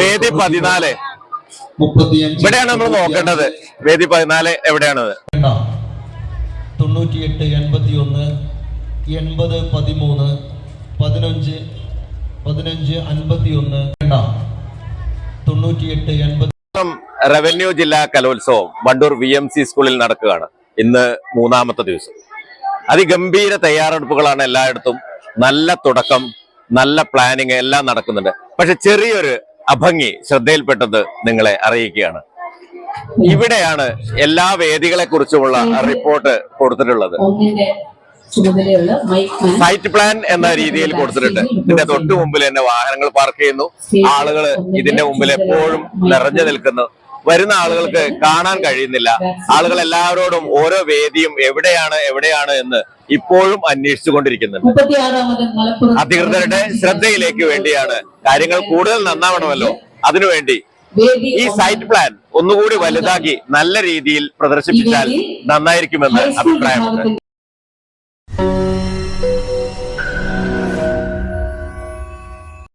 വേദി പതിനാല്. ഇവിടെയാണ് നമ്മൾ നോക്കേണ്ടത്. വേദി പതിനാല് എവിടെയാണ് തൊണ്ണൂറ്റി തൊണ്ണൂറ്റിയെട്ട് എൺപത്തി ഒന്ന് എൺപത് പതിമൂന്ന് പതിനഞ്ച് പതിനഞ്ച് അൻപത്തി ഒന്ന് തൊണ്ണൂറ്റി തൊണ്ണൂറ്റിയെട്ട് എൺപത്തി റവന്യൂ ജില്ലാ കലോത്സവം വണ്ടൂർ വി എം സി സ്കൂളിൽ നടക്കുകയാണ്. ഇന്ന് മൂന്നാമത്തെ ദിവസം. അതിഗംഭീര തയ്യാറെടുപ്പുകളാണ് എല്ലായിടത്തും. നല്ല തുടക്കം നല്ല പ്ലാനിങ് എല്ലാം നടക്കുന്നുണ്ട്. പക്ഷെ ചെറിയൊരു അഭംഗി ശ്രദ്ധയിൽപ്പെട്ടത് നിങ്ങളെ അറിയിക്കുകയാണ്. ഇവിടെയാണ് എല്ലാ വേദികളെ കുറിച്ചുമുള്ള റിപ്പോർട്ട് കൊടുത്തിട്ടുള്ളത്. സൈറ്റ് പ്ലാൻ എന്ന രീതിയിൽ കൊടുത്തിട്ടുണ്ട്. ഇതിന്റെ തൊട്ട് മുമ്പിൽ തന്നെ വാഹനങ്ങൾ പാർക്ക് ചെയ്യുന്നു. ആളുകൾ ഇതിന്റെ മുമ്പിൽ എപ്പോഴും നിറഞ്ഞു നിൽക്കുന്നു. വരുന്ന ആളുകൾക്ക് കാണാൻ കഴിയുന്നില്ല. ആളുകൾ എല്ലാവരോടും ഓരോ വേദിയും എവിടെയാണ് എവിടെയാണ് എന്ന് ഇപ്പോഴും അന്വേഷിച്ചു കൊണ്ടിരിക്കുന്നുണ്ട് മുപ്പത്തിയാറാമത് മലപ്പുറം അധികൃതരുടെ ശ്രദ്ധയിലേക്ക് വേണ്ടിയാണ് കാര്യങ്ങൾ കൂടുതൽ നന്നാവണമല്ലോ. അതിനുവേണ്ടി ഈ സൈറ്റ് പ്ലാൻ ഒന്നുകൂടി വലുതാക്കി നല്ല രീതിയിൽ പ്രദർശിപ്പിച്ചാൽ നന്നായിരിക്കുമെന്ന് അഭിപ്രായമുണ്ട്.